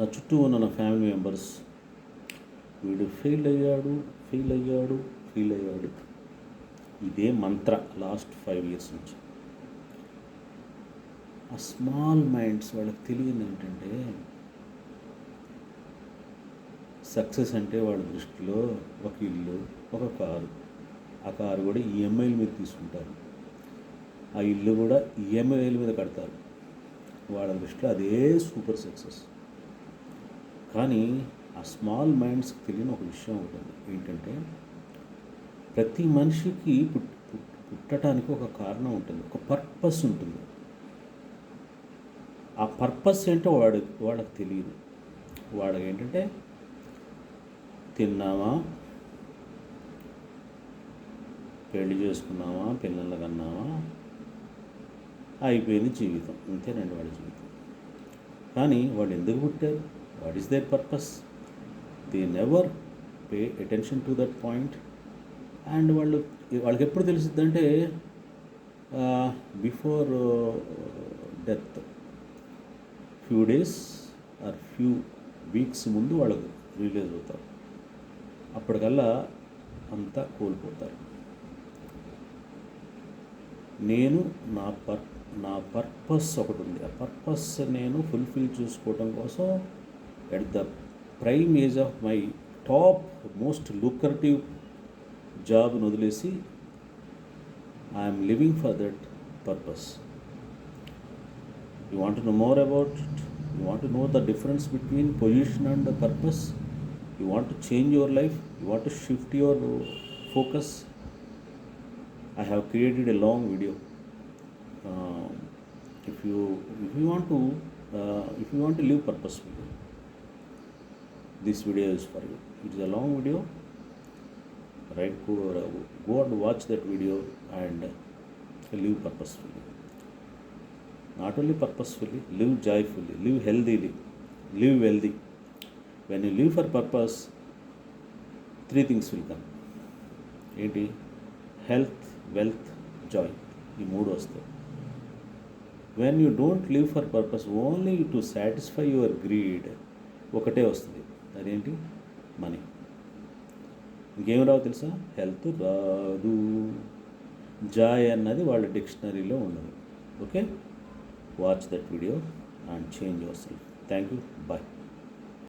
నా చుట్టూ ఉన్న నా ఫ్యామిలీ మెంబర్స్ వీడు ఫెయిల్ అయ్యాడు ఫెయిల్ అయ్యాడు ఫెయిల్ అయ్యాడు ఇదే మంత్ర లాస్ట్ ఫైవ్ ఇయర్స్ నుంచి ఆ స్మాల్ మైండ్స్ వాళ్ళకి తెలియదు ఏంటంటే సక్సెస్ అంటే వాళ్ళ దృష్టిలో ఒక ఇల్లు ఒక కారు ఆ కారు కూడా ఈఎంఐల e మీద తీసుకుంటారు ఆ ఇల్లు కూడా ఈఎంఐల e మీద కడతారు వాళ్ళ దృష్టిలో అదే సూపర్ సక్సెస్ కానీ ఆ స్మాల్ మైండ్స్కి తెలియని ఒక విషయం ఉంటుంది ఏంటంటే ప్రతి మనిషికి పుట్టడానికి ఒక కారణం ఉంటుంది ఒక పర్పస్ ఉంటుంది ఆ పర్పస్ ఏంటో వాడు వాడికి తెలియదు వాడు ఏంటంటే తిన్నామా పెళ్లి చేసుకున్నామా పిల్లలు కన్నామా అయిపోయింది జీవితం అంతేనండి వాడి జీవితం కానీ వాళ్ళు ఎందుకు పుట్టారు what is their purpose They never pay attention to that point and వాళ్ళు వాళ్ళకి ఎప్పుడు తెలుస్తుంది అంటే before death few days or few weeks ముందు వాళ్ళకు రిలీజ్ అవుతారు అప్పటికల్లా అంతా కోల్పోతారు నేను నా పర్ నా పర్పస్ ఒకటి ఉంది ఆ పర్పస్ నేను ఫుల్ఫిల్ చూసుకోవటం కోసం at the prime age of my top, most lucrative job in Odilesi, I am living for that purpose. You want to know more about it? You want to know the difference between position and the purpose? You want to change your life? You want to shift your focus? I have created a long video. Uh, uh, if you want to live purposefully, this video is for you. It is a long video, right? Go, go and watch that video and live purposefully. Not only purposefully, live joyfully, live healthily, live wealthy. When you live for purpose, three things will come ఏంటి health wealth joy ఈ మూడు వస్తాయి when you don't live for purpose only to satisfy your greed ఒకటే వస్తుంది అదేంటి money ఇంకేం రావు తెలుసా health రాదు జాయ్ అన్నది వాళ్ళ డిక్షనరీలో ఉండదు okay watch that video and change వస్తుంది థ్యాంక్ యూ బాయ్